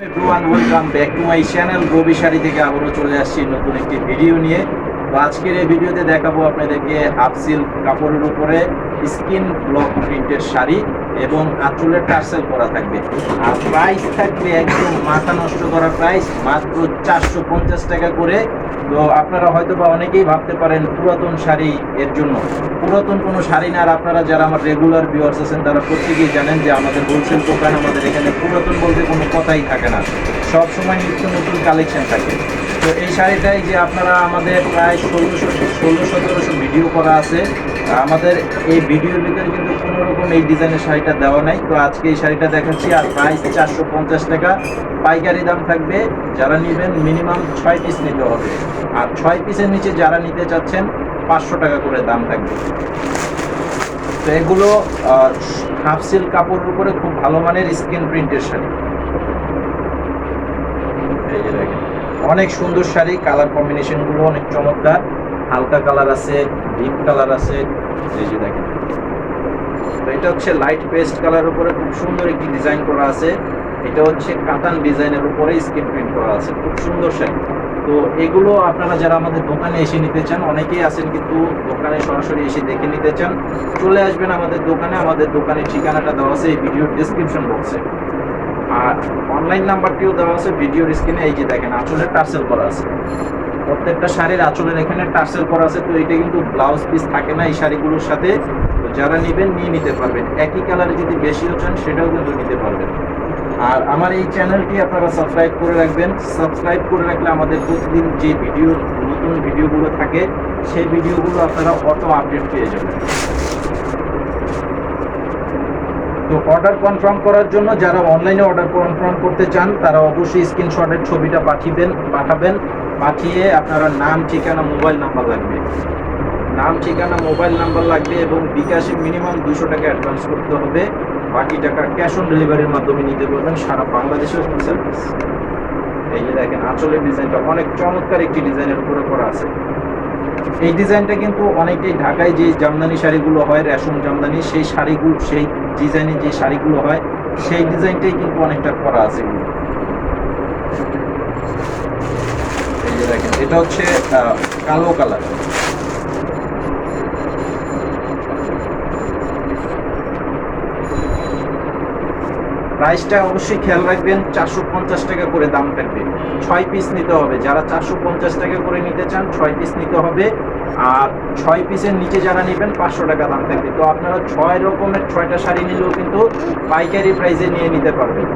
Welcome back to my channel Gobi sari থেকে আবারও চলে আসছি নতুন একটি ভিডিও নিয়ে। তো আজকের এই ভিডিওতে দেখাবো আপনাদেরকে হাফ সিল্ক কাপড়ের উপরে স্কিন ব্লক প্রিন্টের শাড়ি এবং আঁচলের টার্সেল করা থাকবে। আর প্রাইস থাকবে একদম মাথা নষ্ট করা প্রাইস মাত্র চারশো পঞ্চাশ টাকা করে। তো আপনারা হয়তো বা অনেকেই ভাবতে পারেন পুরাতন শাড়ি এর জন্য। পুরাতন কোনো শাড়ি না আর আপনারা যারা আমার রেগুলার ভিউয়ার্স আছেন, তারা প্রত্যেকেই জানেন যে আমাদের হোলসেল দোকান, আমাদের এখানে পুরাতন বলতে কোনো কথাই থাকে না। সব সময় নিত্য নতুন কালেকশন থাকে। তো এই শাড়িটাই যে আপনারা আমাদের প্রায় ষোলোশো ষোলো সতেরোশো ভিডিও করা আছে। আমাদের এই ভিডিওর ভিতরে কিন্তু কোনো রকম এই ডিজাইনের শাড়িটা দেওয়া নাই। তো আজকে এই শাড়িটা দেখাচ্ছি, আর প্রাইস চারশো পঞ্চাশ টাকা। পাইকারি দাম থাকবে, যারা নেবেন মিনিমাম ছয় পিস নিতে হবে। আর ছয় পিসের নিচে যারা নিতে চাচ্ছেন, পাঁচশো টাকা করে দাম থাকবে। তো এগুলো হাফ সিল্ক কাপড়ের উপরে খুব ভালো মানের স্কিন প্রিন্টের শাড়ি। অনেক সুন্দর শাড়ি কালার কম্বিনেশনগুলো অনেক চমৎকার। হালকা কালার আছে, ডিপ কালার আছে, এই যে দেখেন। তো এটা হচ্ছে লাইট পেস্ট কালার উপরে খুব সুন্দর একটি ডিজাইন করা আছে। এটা হচ্ছে কাতান ডিজাইনের উপরে স্কিন প্রিন্ট করা আছে, খুব সুন্দর শাড়ি তো এগুলো আপনারা যারা আমাদের দোকানে এসে নিতে চান, অনেকেই আছেন কিন্তু দোকানে সরাসরি এসে দেখে নিতে চান, চলে আসবেন আমাদের দোকানে। আমাদের দোকানের ঠিকানাটা দেওয়া আছে এই ভিডিওর ডিসক্রিপশন বক্সে আর অনলাইন নাম্বারটিও দেওয়া আছে ভিডিওর স্ক্রিনে এই যে দেখেন, আসলে টার্সেল করা আছে। প্রত্যেকটা শাড়ির আঁচলের এখানে টার্সেল করা আছে, তো এটা কিন্তু ব্লাউজ পিস থাকে না এই শাড়িগুলোর সাথে। তো যারা নেবেন, নিয়ে নিতে পারবেন। একই কালারে যদি বেশিও চান সেটাও কিন্তু নিতে পারবেন। আর আমার এই চ্যানেলটি আপনারা সাবস্ক্রাইব করে রাখবেন। সাবস্ক্রাইব করে রাখলে আমাদের প্রতিদিন যে ভিডিও নতুন ভিডিওগুলো থাকে, সেই ভিডিওগুলো আপনারা অটো আপডেট পেয়ে যাবেন। তো অর্ডার কনফার্ম করার জন্য যারা অনলাইনে অর্ডার কনফার্ম করতে চান, তারা অবশ্যই স্ক্রিনশটের ছবিটা পাঠিয়েবেন পাঠাবেন। পাঠিয়ে আপনারা নাম, ঠিকানা, মোবাইল নাম্বার লাগবে। নাম, ঠিকানা, মোবাইল নাম্বার লাগবে এবং বিকাশে মিনিমাম দুশো টাকা অ্যাডভান্স করতে হবে। বাকি টাকা ক্যাশ অন ডেলিভারির মাধ্যমে নিতে পারবেন সারা বাংলাদেশের সার্ভিস এই যে দেখেন, আঁচলের ডিজাইনটা অনেক চমৎকার একটি ডিজাইনের উপরে করা আছে। এই ডিজাইনটা কিন্তু অনেকেই ঢাকায় যে জামদানি শাড়িগুলো হয়, রেশম জামদানি, সেই শাড়িগুলো, সেই ডিজাইনের যে শাড়িগুলো হয়, সেই ডিজাইনটাই কিন্তু অনেকটা করা আছে এগুলো। এই যে দেখেন। এটা হচ্ছে কালো কালার। প্রাইসটা অবশ্যই খেয়াল রাখবেন, চারশো পঞ্চাশ টাকা করে দাম থাকবে। ছয় পিস নিতে হবে। যারা চারশো পঞ্চাশ টাকা করে নিতে চান, ছয় পিস নিতে হবে। আর ছয় পিসের নিচে যারা নেবেন, পাঁচশো টাকা দাম থাকবে। তো আপনারা ছয় রকমের ছয়টা শাড়ি নিলেও কিন্তু পাইকারি প্রাইসে নিয়ে নিতে পারবেন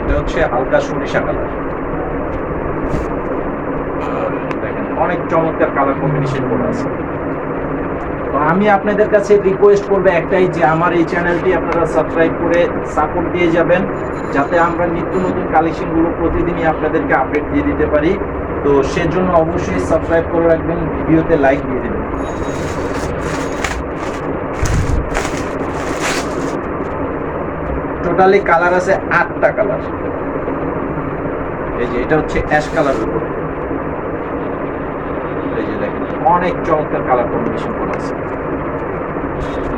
এটা হচ্ছে হালকা সরিষা কালার। অনেক চমৎকার কালার কম্বিনেশন করা আছে। তো আমি আপনাদের কাছে রিকোয়েস্ট করব একটাই যে আমার এই চ্যানেলটি আপনারা সাবস্ক্রাইব করে সাপোর্ট দিয়ে যাবেন, যাতে আমরা নিত্য নতুন কালেকশনগুলো প্রতিদিনই আপনাদেরকে আপডেট দিয়ে দিতে পারি। তো সেজন্য অবশ্যই সাবস্ক্রাইব করে রাখবেন, ভিডিওতে লাইক দিয়ে দেবেন। টোটালি কালার আছে আটটা কালার এই যে, এটা হচ্ছে অ্যাশ কালারের উপর। এই যে দেখেন, অনেক চমৎকার কালার কম্বিনেশন করা আছে।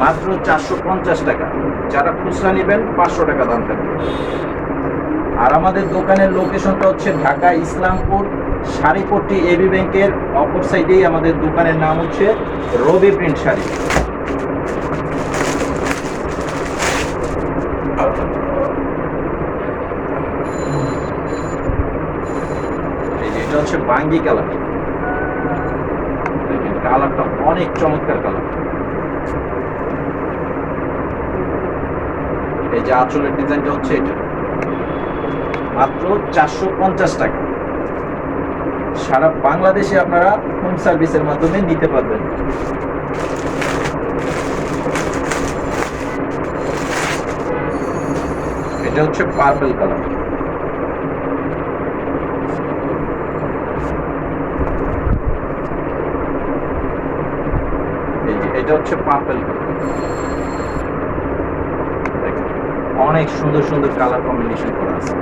মাত্র চারশো পঞ্চাশ টাকা। যারা খুচরা নেবেন, পাঁচশো টাকা দাম থাকবে। আর আমাদের দোকানের লোকেশনটা হচ্ছে ঢাকা ইসলামপুর শাড়িপট্টি এবি ব্যাংকের অপর সাইডেই আমাদের দোকানের নাম হচ্ছে রবি প্রিন্ট শাড়ি এই যে এটা হচ্ছে বাঙ্গি কালার। দেখেন, কালারটা অনেক চমৎকার কালার। এই যে আঁচলের ডিজাইনটা হচ্ছে এটা। মাত্র চারশো পঞ্চাশ টাকা। সারা বাংলাদেশে আপনারা হোম সার্ভিসের মাধ্যমে নিতে পারবেন। এটা হচ্ছে পার্পল কালার এই যে এটা হচ্ছে পার্পল অনেক সুন্দর সুন্দর কালার কম্বিনেশন করা আছে।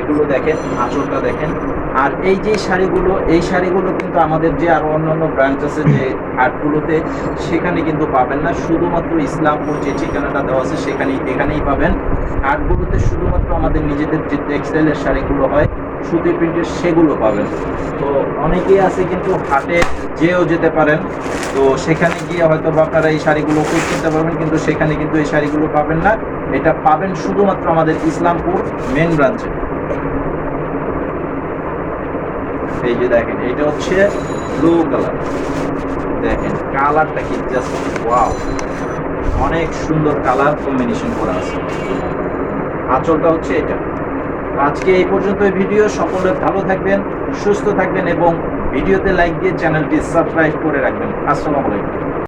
এগুলো দেখেন, আঁচলটা দেখেন। আর এই যে শাড়িগুলো, এই শাড়িগুলো কিন্তু আমাদের যে আরও অন্যান্য ব্রাঞ্চ আছে যে হাটগুলোতে, সেখানে কিন্তু পাবেন না। শুধুমাত্র ইসলামপুর যে ঠিকানাটা দেওয়া আছে, সেখানেই, এখানেই পাবেন। হাটগুলোতে শুধুমাত্র আমাদের নিজেদের যে টেক্সটাইলের শাড়িগুলো হয়, সুতি প্রিন্টের সেগুলো পাবেন। তো অনেকেই আছে কিন্তু হাটে যেও যেতে পারেন। তো সেখানে গিয়ে হয়তো আপনারা এই শাড়িগুলো খুঁজ কিনতে পারবেন, কিন্তু সেখানে কিন্তু এই শাড়িগুলো পাবেন না। এটা পাবেন শুধুমাত্র আমাদের ইসলামপুর মেন ব্রাঞ্চে এই যে দেখেন, এটা হচ্ছে ব্লু কালার দেখেন কালারটা কি? জাস্ট অনেক সুন্দর কালার কম্বিনেশন করা আছে। আঁচলটা হচ্ছে এটা। আজকে এই পর্যন্ত ভিডিও। সকলে ভালো থাকবেন, সুস্থ থাকবেন এবং ভিডিওতে লাইক দিয়ে চ্যানেলটি সাবস্ক্রাইব করে রাখবেন। আসসালামু আলাইকুম।